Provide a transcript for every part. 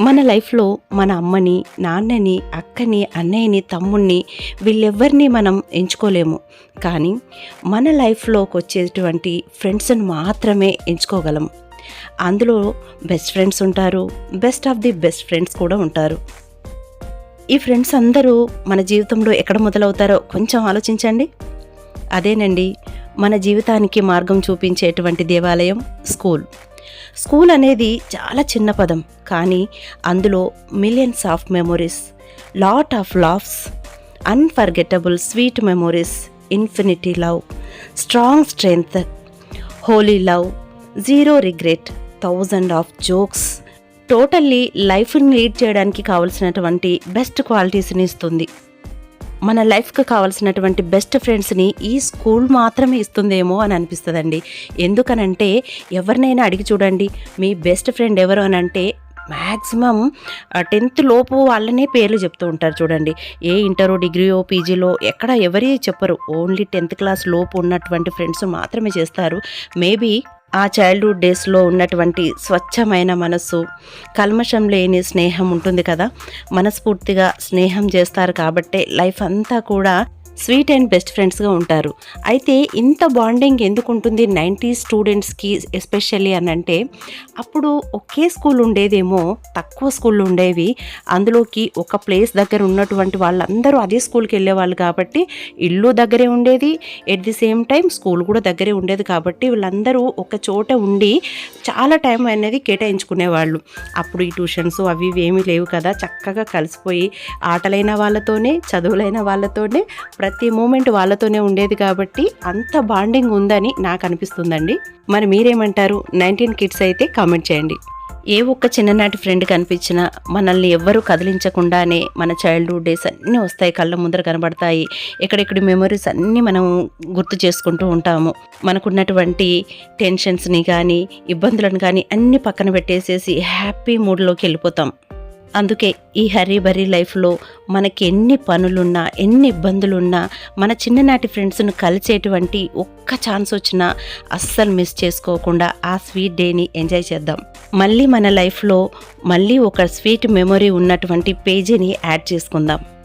మన లైఫ్లో మన అమ్మని నాన్నని అక్కని అన్నయ్యని తమ్ముణ్ణి వీళ్ళెవ్వరిని మనం ఎంచుకోలేము. కానీ మన లైఫ్లోకి వచ్చేటువంటి ఫ్రెండ్స్ని మాత్రమే ఎంచుకోగలం. అందులో బెస్ట్ ఫ్రెండ్స్ ఉంటారు best of the best friends కూడా ఉంటారు. ఈ ఫ్రెండ్స్ అందరూ మన జీవితంలో ఎక్కడ మొదలవుతారో కొంచెం ఆలోచించండి. అదేనండి మన జీవితానికి మార్గం చూపించేటువంటి దేవాలయం స్కూల్. స్కూల్ అనేది చాలా చిన్న పదం కానీ అందులో millions of memories lot of laughs unforgettable sweet memories infinity love strong strength holy love zero regret thousand of jokes. Totally లైఫ్ని లీడ్ చేయడానికి కావలసినటువంటి బెస్ట్ క్వాలిటీస్ని ఇస్తుంది. మన లైఫ్కి కావాల్సినటువంటి బెస్ట్ ఫ్రెండ్స్ని ఈ స్కూల్ మాత్రమే ఇస్తుందేమో అని అనిపిస్తుందండి. ఎందుకనంటే ఎవరినైనా అడిగి చూడండి మీ బెస్ట్ ఫ్రెండ్ ఎవరు అని అంటే మ్యాక్సిమం టెన్త్ లోపు వాళ్ళనే పేర్లు చెప్తూ ఉంటారు చూడండి. ఏ ఇంటరో డిగ్రీయో పీజీలో ఎక్కడ ఎవరి చెప్పరు. ఓన్లీ టెన్త్ క్లాస్ లోపు ఉన్నటువంటి ఫ్రెండ్స్ మాత్రమే చేస్తారు. మేబీ ఆ చైల్డ్హుడ్ డేస్లో ఉన్నటువంటి స్వచ్ఛమైన మనస్సు కల్మషం లేని స్నేహం ఉంటుంది కదా? మనస్ఫూర్తిగా స్నేహం చేస్తారు కాబట్టే లైఫ్ అంతా కూడా స్వీట్ అండ్ బెస్ట్ ఫ్రెండ్స్గా ఉంటారు. అయితే ఇంత బాండింగ్ ఎందుకు ఉంటుంది నైంటీ స్టూడెంట్స్కి ఎస్పెషల్లీ అని అంటే అప్పుడు ఒకే స్కూల్ ఉండేదేమో తక్కువ స్కూళ్ళు ఉండేవి. అందులోకి ఒక ప్లేస్ దగ్గర ఉన్నటువంటి వాళ్ళందరూ అదే స్కూల్కి వెళ్ళేవాళ్ళు కాబట్టి ఇల్లు దగ్గరే ఉండేది. At the same time school కూడా దగ్గరే ఉండేది కాబట్టి వీళ్ళందరూ ఒక చోట ఉండి చాలా టైం అనేది కేటాయించుకునేవాళ్ళు. అప్పుడు ఈ ట్యూషన్స్ అవి ఇవి ఏమీ లేవు కదా చక్కగా కలిసిపోయి ఆటలైన వాళ్ళతోనే చదువులైన వాళ్ళతోనే ప్రతి మూమెంట్ వాళ్ళతోనే ఉండేది కాబట్టి అంత బాండింగ్ ఉందని నాకు అనిపిస్తుందండి మరి మీరేమంటారు? నైన్టీన్ కిడ్స్ అయితే కామెంట్ చేయండి. ఏ ఒక్క చిన్ననాటి ఫ్రెండ్ కనిపించినా మనల్ని ఎవ్వరూ కదిలించకుండానే మన చైల్డ్హుడ్ డేస్ అన్నీ వస్తాయి కళ్ళ ముందర కనబడతాయి ఎక్కడెక్కడి మెమరీస్ అన్నీ మనం గుర్తు చేసుకుంటూ ఉంటాము. మనకున్నటువంటి టెన్షన్స్ని కానీ ఇబ్బందులను కానీ అన్నీ పక్కన పెట్టేసేసి హ్యాపీ మూడ్లోకి వెళ్ళిపోతాం. అందుకే ఈ హరీ బరీ లైఫ్లో మనకి ఎన్ని పనులున్నా ఎన్ని ఇబ్బందులున్నా మన చిన్ననాటి ఫ్రెండ్స్ను కలిసేటువంటి ఒక్క ఛాన్స్ వచ్చినా అస్సలు మిస్ చేసుకోకుండా ఆ స్వీట్ డేని ఎంజాయ్ చేద్దాం. మళ్ళీ మన లైఫ్లో మళ్ళీ ఒక స్వీట్ మెమొరీ ఉన్నటువంటి పేజీని యాడ్ చేసుకుందాం.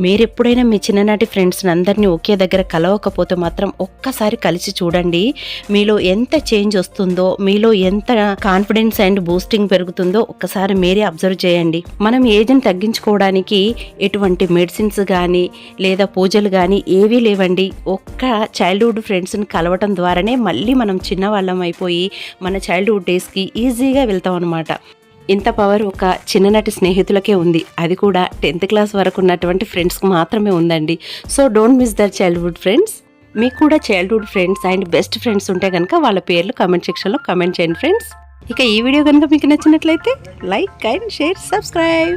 మీరెప్పుడైనా మీ చిన్ననాటి ఫ్రెండ్స్ని అందరినీ ఒకే దగ్గర కలవకపోతే మాత్రం ఒక్కసారి కలిసి చూడండి. మీలో ఎంత చేంజ్ వస్తుందో మీలో ఎంత కాన్ఫిడెన్స్ అండ్ బూస్టింగ్ పెరుగుతుందో ఒక్కసారి మీరే అబ్జర్వ్ చేయండి. మనం ఏజ్ని తగ్గించుకోవడానికి ఎటువంటి మెడిసిన్స్ కానీ లేదా పూజలు కానీ ఏవీ లేవండి. ఒక్క చైల్డ్హుడ్ ఫ్రెండ్స్ని కలవటం ద్వారానే మళ్ళీ మనం చిన్నవాళ్ళం అయిపోయి మన చైల్డ్హుడ్ డేస్కి ఈజీగా వెళ్తాం అనమాట ఇంత పవర్ ఒక చిన్ననాటి స్నేహితులకే ఉంది. అది కూడా టెన్త్ క్లాస్ వరకు ఉన్నటువంటి ఫ్రెండ్స్కి మాత్రమే ఉందండి. So don't miss their childhood friends. మీకు కూడా childhood friends and best friends ఉంటే కనుక వాళ్ళ పేర్లు కమెంట్ సెక్షన్లో కమెంట్ చేయండి ఫ్రెండ్స్. ఇక ఈ వీడియో కనుక మీకు నచ్చినట్లయితే లైక్ అండ్ షేర్ సబ్స్క్రైబ్.